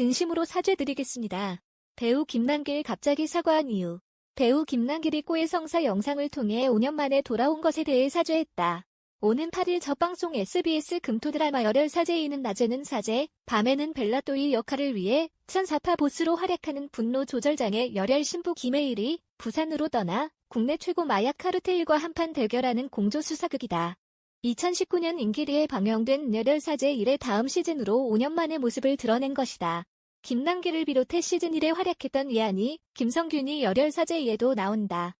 진심으로 사죄드리겠습니다. 배우 김남길 갑자기 사과한 이유. 배우 김남길이 꼬의 성사 영상을 통해 5년 만에 돌아온 것에 대해 사죄했다. 오는 8일 첫 방송 SBS 금토 드라마 열혈 사제이는 낮에는 사제, 밤에는 벨라또이 역할을 위해 천사파 보스로 활약하는 분노 조절장의 열혈 신부 김혜일이 부산으로 떠나 국내 최고 마약 카르텔과 한판 대결하는 공조 수사극이다. 2019년 임기리에 방영된 열혈 사제 1의 다음 시즌으로 5년 만의 모습을 드러낸 것이다. 김남길을 비롯해 시즌 1에 활약했던 이한이, 김성균이 열혈 사제 2에도 나온다.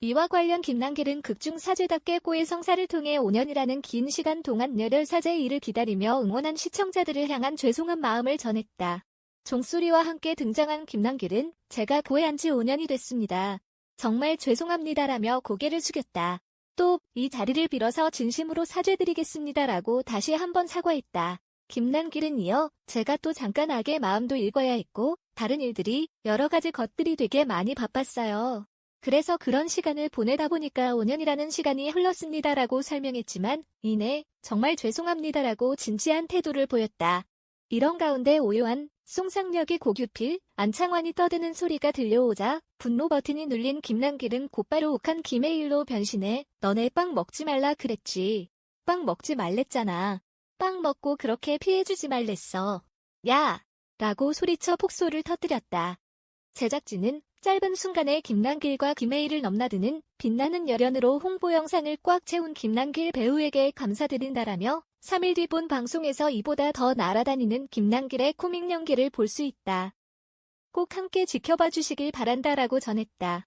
이와 관련 김남길은 극중 사제답게 꼬의 성사를 통해 5년이라는 긴 시간 동안 열혈 사제 2를 기다리며 응원한 시청자들을 향한 죄송한 마음을 전했다. 종소리와 함께 등장한 김남길은 제가 고해한 지 5년이 됐습니다. 정말 죄송합니다라며 고개를 숙였다. 또 이 자리를 빌어서 진심으로 사죄드리겠습니다라고 다시 한번 사과했다. 김남길은 이어 제가 또 잠깐 악의 마음도 읽어야 했고 다른 일들이 여러 가지 것들이 되게 많이 바빴어요. 그래서 그런 시간을 보내다 보니까 5년이라는 시간이 흘렀습니다라고 설명했지만 이내 정말 죄송합니다라고 진지한 태도를 보였다. 이런 가운데 오요한 송상력이 고규필, 안창환이 떠드는 소리가 들려오자 분노 버튼이 눌린 김남길은 곧바로 욱한 김혜일로 변신해 너네 빵 먹지 말라 그랬지. 빵 먹지 말랬잖아. 빵 먹고 그렇게 피해주지 말랬어. 야! 라고 소리쳐 폭소를 터뜨렸다. 제작진은 짧은 순간에 김남길과 김혜일을 넘나드는 빛나는 열연으로 홍보 영상을 꽉 채운 김남길 배우에게 감사드린다라며 3일 뒤 본 방송에서 이보다 더 날아다니는 김남길의 코믹 연기를 볼 수 있다. 꼭 함께 지켜봐 주시길 바란다라고 전했다.